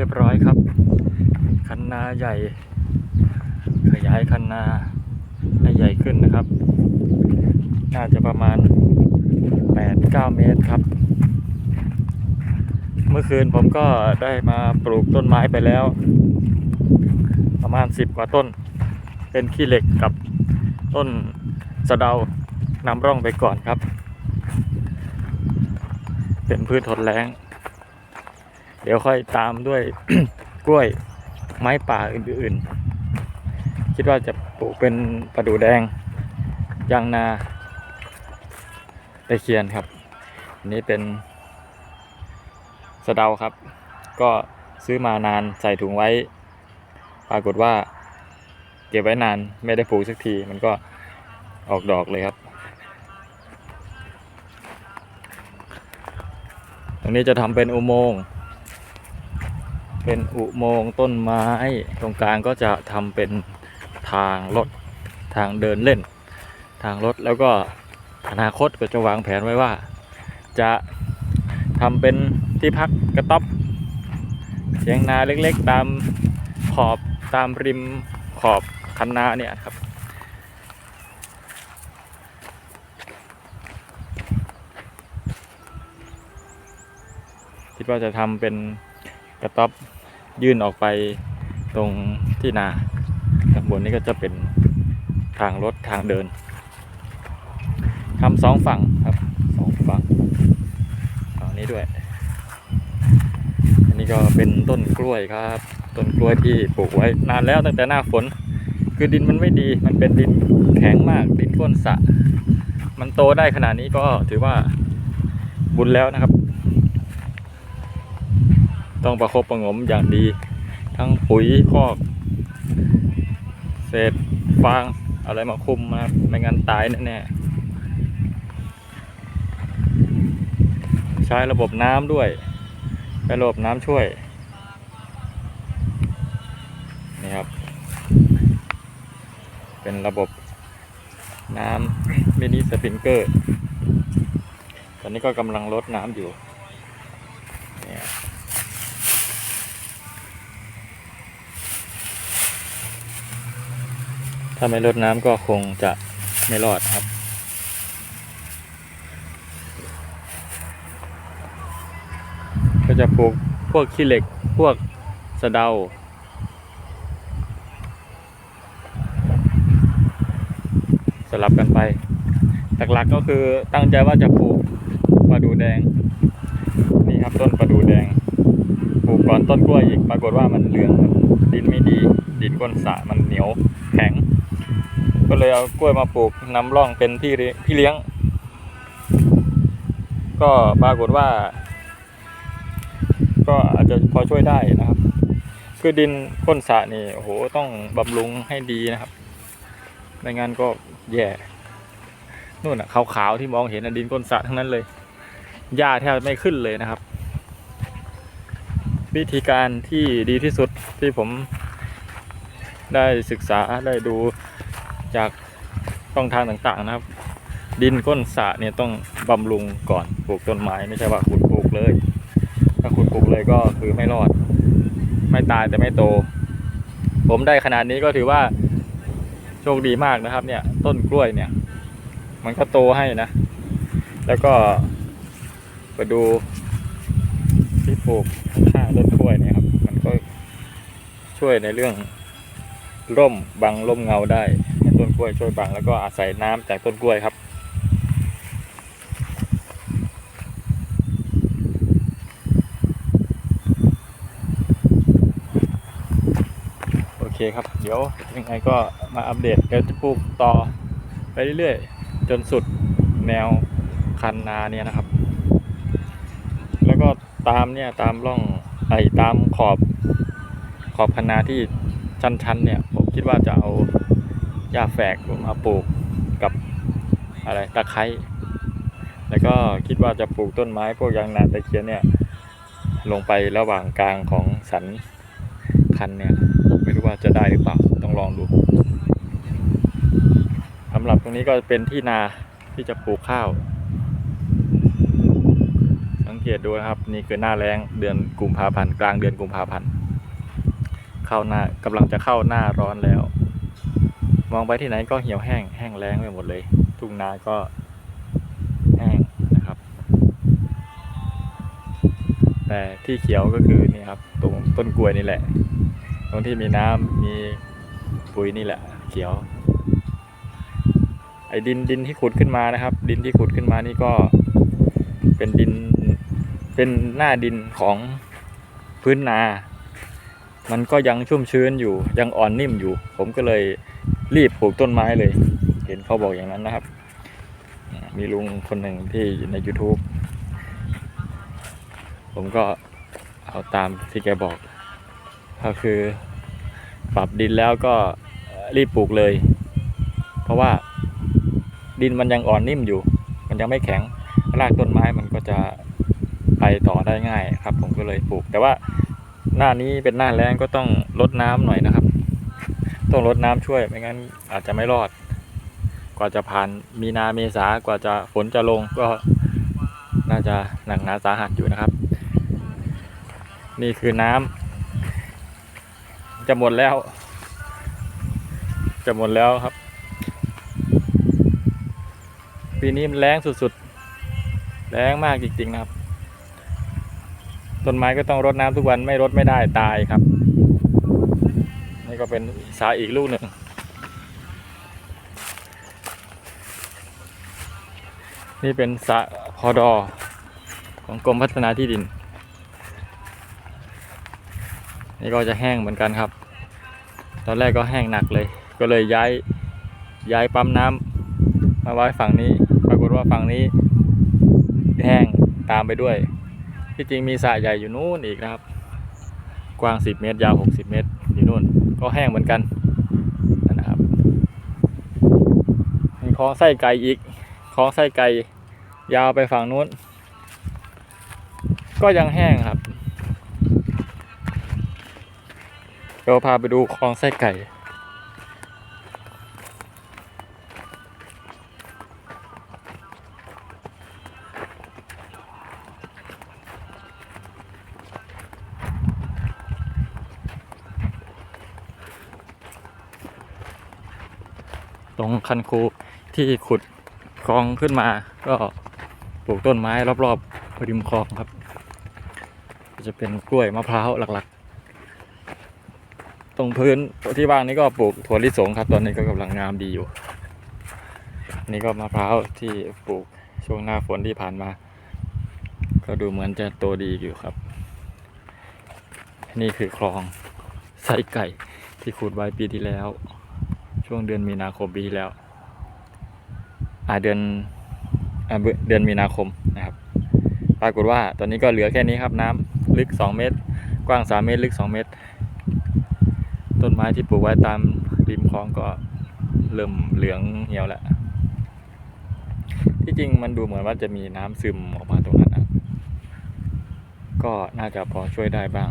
รียบร้อยครับ คันนาใหญ่ ขยายคันนาให้ใหญ่ขึ้นนะครับ น่าจะประมาณ 8-9 เมตรครับ เมื่อคืนผมก็ได้มาปลูกต้นไม้ไปแล้ว ประมาณ 10 กว่าต้น เป็นขี้เหล็กกับต้นสะเดานำร่องไปก่อนครับ เป็นพืชทนแรง เดี๋ยวค่อยตามด้วยกล้วยไม้ป่าอื่นๆ คิดว่าจะปลูกเป็นประดู่แดงยางนาตะเคียนครับอันนี้เป็นสะเดาครับ ก็ซื้อมานานใส่ถุงไว้ ปรากฏว่า เก็บไว้นานไม่ได้ปลูกสักทีมันก็ออกดอกเลยครับ ตรงนี้จะทำเป็นอุโมงค์ เป็นอุโมงค์ต้นไม้ ตรงกลางก็จะทำเป็นทางรถทางเดินเล่น ทางรถแล้วก็อนาคตก็จะวางแผนไว้ว่า จะทำเป็นที่พักกระต๊อบเถียงนาเล็กๆ ตามขอบตามริมขอบคันนาเนี่ยครับ คิดว่าจะทำเป็น กระต๊อบยื่นออกไปตรงที่นาข้างบนนี้ก็จะเป็นทางรถทางเดินทำสองฝั่งครับสองฝั่งฝั่งนี้ด้วย อันนี้ก็เป็นต้นกล้วยครับ ต้นกล้วยที่ปลูกไว้นานแล้วตั้งแต่หน้าฝน คือดินมันไม่ดี มันเป็นดินแข็งมาก ดินก้นสะ มันโตได้ขนาดนี้ก็ถือว่าบุญแล้วนะครับ ต้องประคบประงมอย่างดี ทั้งปุ๋ยคอก เศษฟางอะไรมาคุมนะครับไม่งั้นตายแน่ๆใช้ระบบน้ำด้วยใช้ระบบน้ำช่วยนี่ครับ เป็นระบบน้ำมินิสปริงเกอร์ ตอนนี้ก็กำลังลดน้ำอยู่ ถ้าไม่ลดน้ำก็คงจะไม่รอดครับ ก็จะปลูกพวกขี้เหล็กพวกสะเดา สลับกันไปหลักๆก็คือตั้งใจว่าจะปลูกประดูแดง นี่ครับต้นประดูแดง ปลูกก่อนต้นกล้วยอีกปรากฏว่ามันเหลืองดินไม่ดี ดินก้นสระมันเหนียวแข็ง ก็เลยเอากล้วยมาปลูกนำร่องเป็นที่เลี้ยพี่เลี้ยง ก็ปรากฏว่า ก็อาจจะพอช่วยได้นะครับ คือดินก้นสระนี่โอ้โหต้องบำรุงให้ดีนะครับไม่งั้นก็แย่นู่นอะขาวๆที่มองเห็นดินก้นสระทั้งนั้นเลยหญ้าแทบไม่ขึ้นเลยนะครับ วิธีการที่ดีที่สุดที่ผมได้ศึกษาได้ดู จากช่องทางต่างๆนะครับ ดินก้นสระเนี่ยต้องบำรุงก่อนปลูกต้นไม้ไม่ใช่ว่าขุดปลูกเลย ถ้าขุดปลูกเลยก็คือไม่รอด ไม่ตายแต่ไม่โต ผมได้ขนาดนี้ก็ถือว่าโชคดีมากนะครับ เนี่ยต้นกล้วยเนี่ย มันก็โตให้นะ แล้วก็ไปดูที่ปลูกข้างต้นกล้วยเนี่ยครับ มันก็ช่วยในเรื่องร่มบังร่มเงาได้ ล้วยช่วยบังแล้วก็อาศัยน้ำจากต้นกล้วยครับ โอเคครับ เดี๋ยวยังไงก็มาอัปเดตเดี๋ยวจะปลูกต่อไปเรื่อยๆ จนสุดแนวคันนาเนี่ยนะครับ แล้วก็ตามเนี่ยตามร่องไอ้ตามขอบขอบคันนาที่ชันๆเนี่ย ผมคิดว่าจะเอา หญ้าแฝกมาปลูกกับอะไรตะไคร้แล้วก็คิดว่าจะปลูกต้นไม้พวกยางนาตะเคียนเนี่ยลงไประหว่างกลางของสันคันเนี่ยไม่รู้ว่าจะได้หรือเปล่าต้องลองดูสำหรับตรงนี้ก็เป็นที่นาที่จะปลูกข้าว สังเกตดูนะครับนี่คือหน้าแล้งเดือนกุมภาพันธ์กลางเดือนกุมภาพันธ์เข้าหน้ากำลังจะเข้าหน้าร้อนแล้ว มองไปที่ไหนก็เหี่ยวแห้งแห้งแล้งไปหมดเลย ทุ่งนาก็แห้งนะครับ แต่ที่เขียวก็คือนี่ครับ ตรงต้นกล้วยนี่แหละ ตรงที่มีน้ำมีปุ๋ยนี่แหละ เขียว ไอ้ดินดินที่ขุดขึ้นมานะครับ ดินที่ขุดขึ้นมานี่ก็เป็นดินเป็นหน้าดินของพื้นนา มันก็ยังชุ่มชื้นอยู่ยังอ่อนนิ่มอยู่ ผมก็เลย รีบปลูกต้นไม้เลย เห็นเขาบอกอย่างนั้นนะครับ มีลุงคนหนึ่งที่ใน YouTube ผมก็เอาตามที่แกบอก ก็คือปรับดินแล้วก็รีบปลูกเลย เพราะว่าดินมันยังอ่อนนิ่มอยู่ มันยังไม่แข็งรากต้นไม้มันก็จะไปต่อได้ง่ายครับ ผมก็เลยปลูก แต่ว่าหน้านี้เป็นหน้าแล้งก็ต้องลดน้ำหน่อยนะครับ ต้องลดน้ำช่วยไม่งั้นอาจจะไม่รอด กว่าจะผ่านมีนาเมษากว่าจะฝนจะลงก็น่าจะหนักหนาสาหัสอยู่นะครับ นี่คือน้ำจะหมดแล้ว จะหมดแล้วครับ ปีนี้มันแรงสุดๆ แรงมากจริงๆนะครับ ต้นไม้ก็ต้องรดน้ำทุกวันไม่รดไม่ได้ตายครับ ก็เป็นสาอีกลูกหนึ่งนี่เป็นสระพอดอของกรมพัฒนาที่ดิน นี่ก็จะแห้งเหมือนกันครับ ตอนแรกก็แห้งหนักเลย ก็เลยย้ายย้ายปั๊มน้ำมาไว้ฝั่งนี้ ปรากฏว่าฝั่งนี้ แห้งตามไปด้วย ที่จริงมีสระใหญ่อยู่นู่นอีกนะครับ กว้าง 10 เมตร ยาว 60 เมตร นู่นก็แห้งเหมือนกันนั่นนะครับมีคลองไส้ไก่อีกคลองไส้ไก่ยาวไปฝั่งนู้น ก็ยังแห้งครับเดี๋ยวพาไปดูคลองไส้ไก่ ตรงคันคูที่ขุดคลองขึ้นมา ก็ปลูกต้นไม้รอบๆริมคลองครับ จะเป็นกล้วยมะพร้าวหลักๆ ตรงพื้นที่ว่างนี้ก็ปลูกถั่วลิสงครับ ตอนนี้ก็กำลังงามดีอยู่นี่ก็มะพร้าวที่ปลูกช่วงหน้าฝนที่ผ่านมา ก็ดูเหมือนจะโตดีอยู่ครับ นี่คือคลองไส้ไก่ที่ขุดไว้ปีที่แล้ว ช่วงเดือนมีนาคมปีที่แล้ว อ่าเดือนอ่าเดือนมีนาคมนะครับ ปรากฏว่าตอนนี้ก็เหลือแค่นี้ครับน้ำลึก 2 เมตร กว้าง 3 เมตร ลึก 2 เมตร ต้นไม้ที่ปลูกไว้ตามริมคลองก็เริ่มเหลืองเหี่ยวแล้วที่จริงมันดูเหมือนว่าจะมีน้ำซึมออกมาตรงนั้นนะก็น่าจะพอช่วยได้บ้าง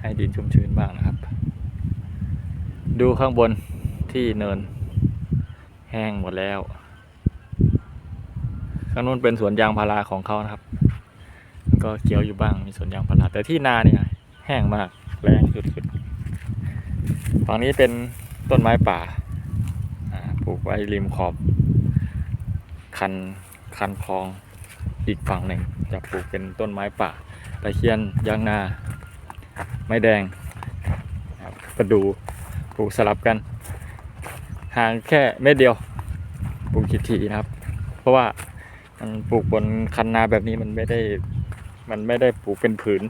ให้ดินชุ่มชื้นบ้างนะครับ ดูข้างบน ที่เนิน แห้งหมดแล้วข้างนู้นเป็นสวนยางพาราของเขานะครับ ก็เขียวอยู่บ้างมีสวนยางพาราแต่ที่นาเนี่ยแห้งมากแรงสุดๆฝั่งนี้เป็นต้นไม้ป่าปลูกไว้ริมขอบ คันคันคลองอีกฝั่งหนึ่งจะปลูกเป็นต้นไม้ป่าตะเคียนยางนา ไม้แดงนะครับประดูปลูกสลับกัน ห่างแค่เม็ดเดียวปลูกทีทีนะครับ เพราะว่ามันปลูกบนคันนาแบบนี้มันไม่ได้มันไม่ได้ปลูกเป็นผืน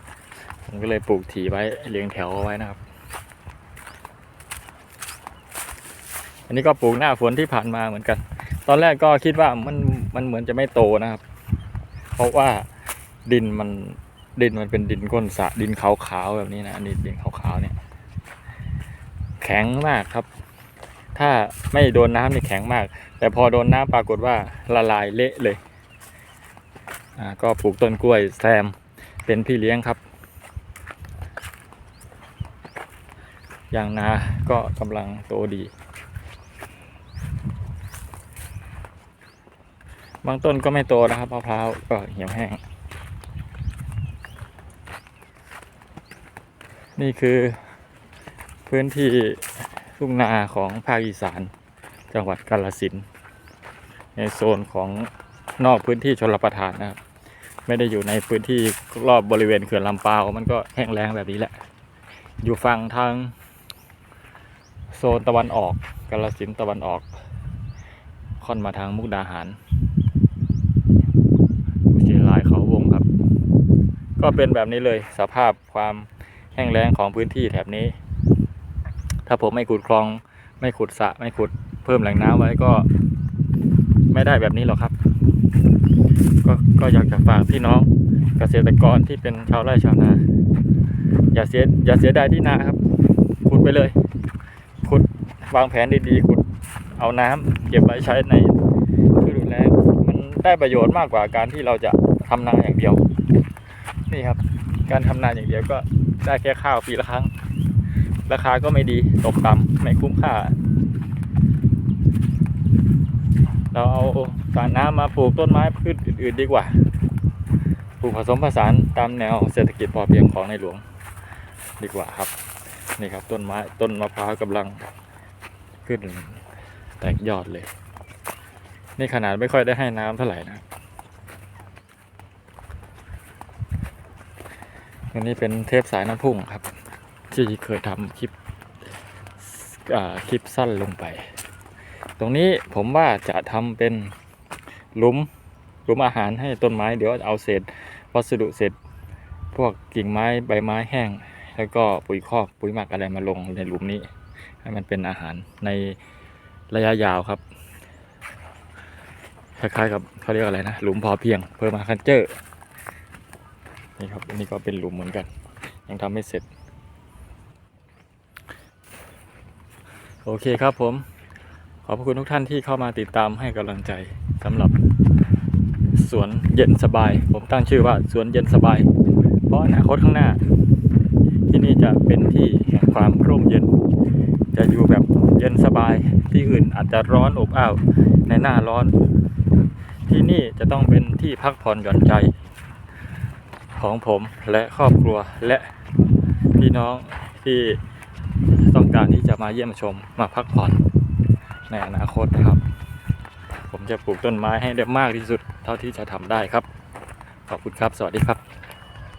ผมก็เลยปลูกถีไว้เรียงแถวเอาไว้นะครับ อันนี้ก็ปลูกหน้าฝนที่ผ่านมาเหมือนกัน ตอนแรกก็คิดว่ามันมันเหมือนจะไม่โตนะครับ เพราะว่าดินมันดินมันเป็นดินก้นสะดินขาวๆแบบนี้นะอันนี้ดินขาวๆเนี่ย แข็งมากครับ ถ้าไม่โดนน้ำนี่แข็งมาก แต่พอโดนน้ำปรากฏว่าละลายเละเลยก็ปลูกต้นกล้วยแซมเป็นพี่เลี้ยงครับอย่างนาก็กำลังโตดี บางต้นก็ไม่โตนะครับมะพร้าวก็เหี่ยวแห้ง นี่คือพื้นที่ ทุ่งนาของภาคอีสาน จังหวัดกาฬสินในโซนของนอกพื้นที่ชลประทานนะครับ ไม่ได้อยู่ในพื้นที่รอบบริเวณเขื่อนลำปาวมันก็แห้งแล้งแบบนี้แหละ อยู่ฝั่งทางโซนตะวันออกกาฬสินตะวันออก ค่อนมาทางมุกดาหารอุชิลายเขาวงครับ ก็เป็นแบบนี้เลยสภาพความแห้งแล้งของพื้นที่แถบนี้ ถ้าผมไม่ขุดคลอง ไม่ขุดสระไม่ขุดเพิ่มแหล่งน้ำไว้ก็ ไม่ได้แบบนี้หรอกครับ ก็ก็อยากจะฝากพี่น้องเกษตรกรที่เป็นชาวไร่ชาวนา อย่าเสียอย่าเสียดายที่นาครับ ขุดไปเลย ขุดวางแผนดีๆขุดเอาน้ำเก็บไว้ใช้ในฤดูแล้งมันได้ประโยชน์มากกว่าการที่เราจะทำนาอย่างเดียว นี่ครับ การทำนาอย่างเดียวก็ได้แค่ข้าวปีละครั้ง ราคาก็ไม่ดีตกต่ำไม่คุ้มค่า เราเอาสารน้ำมาปลูกต้นไม้พืชอื่น ๆ ดีกว่า ปลูกผสมผสานตามแนวเศรษฐกิจพอเพียงของในหลวงดีกว่าครับ นี่ครับต้นไม้ต้นมะพร้าวกำลังขึ้นแตกยอดเลย นี่ขนาดไม่ค่อยได้ให้น้ำเท่าไหร่นะอันนี้เป็นเทปสายน้ำพุ่งครับ ที่เคยทำคลิปคลิปสั้นลงไป ตรงนี้ผมว่าจะทำเป็นหลุมหลุมอาหารให้ต้นไม้ เดี๋ยวเอาเศษวัสดุเศษพวกกิ่งไม้ใบไม้แห้ง แล้วก็ปุ๋ยคอกปุ๋ยหมักอะไรมาลงในหลุมนี้ ให้มันเป็นอาหารในระยะยาวครับ คล้ายๆกับเขาเรียกอะไรนะ หลุมพอเพียงเพิ่มมาคันเจอร์นี่ครับอันนี้ก็เป็นหลุมเหมือนกัน ยังทำไม่เสร็จ โอเคครับผม ขอบพระคุณทุกท่านที่เข้ามาติดตามให้กำลังใจสำหรับสวนเย็นสบาย ผมตั้งชื่อว่าสวนเย็นสบาย เพราะอนาคตข้างหน้า ที่นี่จะเป็นที่แห่งความร่มเย็น จะอยู่แบบเย็นสบายที่อื่นอาจจะร้อนอบอ้าวในหน้าร้อน ที่นี่จะต้องเป็นที่พักผ่อนหย่อนใจ ของผมและครอบครัวและพี่น้องที่ การที่จะมาเยี่ยมชมมาพักผ่อนในอนาคตนะครับ ผมจะปลูกต้นไม้ให้ได้มากที่สุดเท่าที่จะทำได้ครับ ขอบคุณครับ สวัสดีครับ